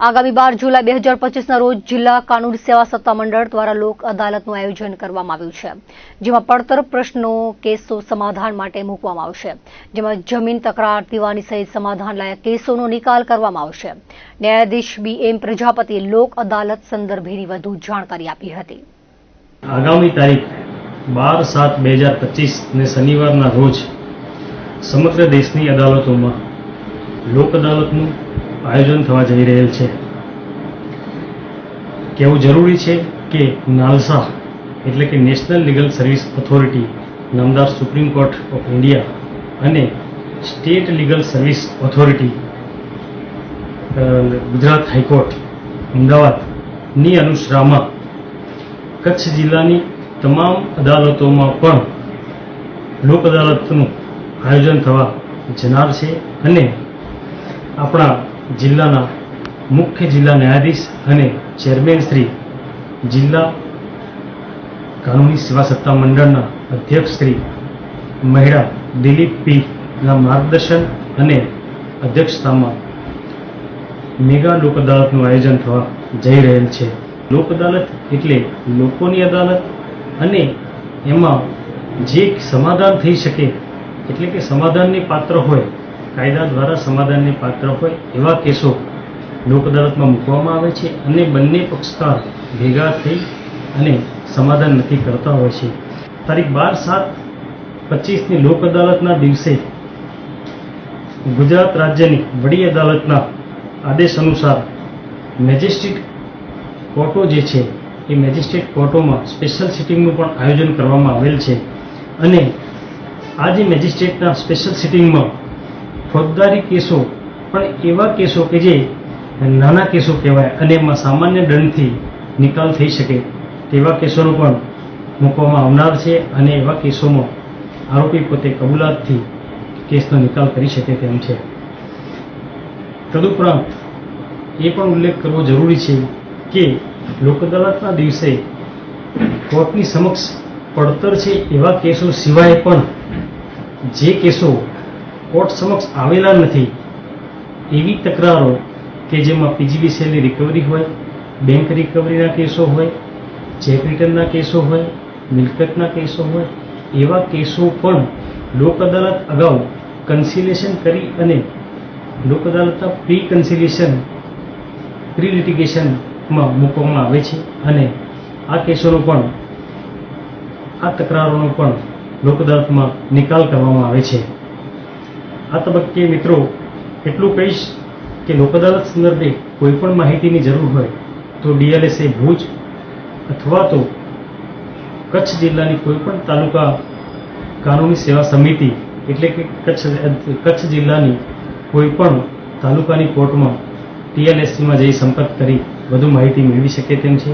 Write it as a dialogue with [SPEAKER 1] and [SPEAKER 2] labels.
[SPEAKER 1] આગામી બાર જુલાઈ બે હજાર પચીસના રોજ જિલ્લા કાનૂન સેવા સત્તા મંડળ દ્વારા લોક અદાલતનું આયોજન કરવામાં આવ્યું છે, જેમાં પડતર પ્રશ્નો, કેસો સમાધાન માટે મૂકવામાં આવશે, જેમાં જમીન તકરાર, દીવાની સહિત સમાધાન લાયક કેસોનો નિકાલ કરવામાં આવશે. ન્યાયાધીશ બી એમ પ્રજાપતિએ લોક અદાલત સંદર્ભેની વધુ જાણકારી આપી હતી.
[SPEAKER 2] આગામી તારીખ બાર સાત બે હજાર પચીસને શનિવારના રોજ સમગ્ર દેશની અદાલતોમાં લોક અદાલતનું આયોજન થવા જઈ રહેલ છે. કહેવું જરૂરી છે કે નાલસા એટલે કે નેશનલ લીગલ સર્વિસ ઓથોરિટી, નામદાર સુપ્રીમ કોર્ટ ઓફ ઇન્ડિયા અને state legal service authority Gujarat high court, અમદાવાદની અનુસરામાં કચ્છ જિલ્લાની તમામ અદાલતોમાં પણ લોક અદાલતનું આયોજન થવા જનાર છે અને આપણા જિલ્લાના મુખ્ય જિલ્લા ન્યાયાધીશ અને ચેરમેન શ્રી જિલ્લા કાનૂની સેવા સત્તા મંડળના અધ્યક્ષ શ્રી મહિડા દિલીપ પી ના માર્ગદર્શન અને અધ્યક્ષતામાં મેગા લોક અદાલતનું આયોજન થવા જઈ રહેલ છે. લોક અદાલત એટલે લોકોની અદાલત અને એમાં જે સમાધાન થઈ શકે, એટલે કે સમાધાનને પાત્ર હોય કાયદા દ્વારા સમાધાનને પાત્ર હોય એવા કેસો લોક અદાલતમાં મૂકવામાં આવે છે અને બંને પક્ષકાર ભેગા થઈ અને સમાધાન નક્કી કરતા હોય છે. તારીખ બાર સાત પચીસની લોક અદાલતના દિવસે ગુજરાત રાજ્યની વડી અદાલતના આદેશ અનુસાર મેજિસ્ટ્રેટ કોર્ટો જે છે એ મેજિસ્ટ્રેટ કોર્ટોમાં સ્પેશિયલ સિટિંગનું પણ આયોજન કરવામાં આવેલ છે. અને આ જે મેજિસ્ટ્રેટના સ્પેશિયલ સિટિંગમાં ફોજદારી કેસો, પણ એવા કેસો કે જે નાના કેસો કહેવાય અને એમાં સામાન્ય દંડથી નિકાલ થઈ શકે, તેવા કેસોનો પણ મૂકવામાં આવનાર છે અને એવા કેસોમાં આરોપી પોતે કબૂલાતથી કેસનો નિકાલ કરી શકે તેમ છે. તદુપરાંત એ પણ ઉલ્લેખ કરવો જરૂરી છે કે લોક અદાલતના દિવસે કોર્ટની સમક્ષ પડતર છે એવા કેસો સિવાય પણ જે કેસો કોર્ટ સમક્ષ આવેલા નથી. એવી તકરારો કે જેમાં પીજીવીસીએલની રિકવરી હોય બેંક રિકવરીના કેસો હોય ચેક રિટર્નના કેસો હોય મિલકતના કેસો હોય, એવા કેસો પણ લોક અદાલત અગાઉ કન્સિલેશન કરી અને લોક અદાલતના પ્રી કન્સિલેશન પ્રી લિટિગેશનમાં મૂકવામાં આવે છે અને આ કેસોનો પણ, આ તકરારોનો પણ લોક અદાલતમાં નિકાલ કરવામાં આવે છે. આ તબક્કે મિત્રો એટલું કહીશ કે લોક અદાલત સંદર્ભે કોઈ પણ માહિતીની જરૂર હોય તો ડીએલએસએ ભુજ અથવા તો કચ્છ જિલ્લાની કોઈ પણ તાલુકા કાનૂની સેવા સમિતિ એટલે કે કચ્છ કચ્છ જિલ્લાની કોઈ પણ તાલુકાની કોર્ટમાં ટીએલએસસીમાં જઈ સંપર્ક કરી વધુ માહિતી મેળવી શકે તેમ છે.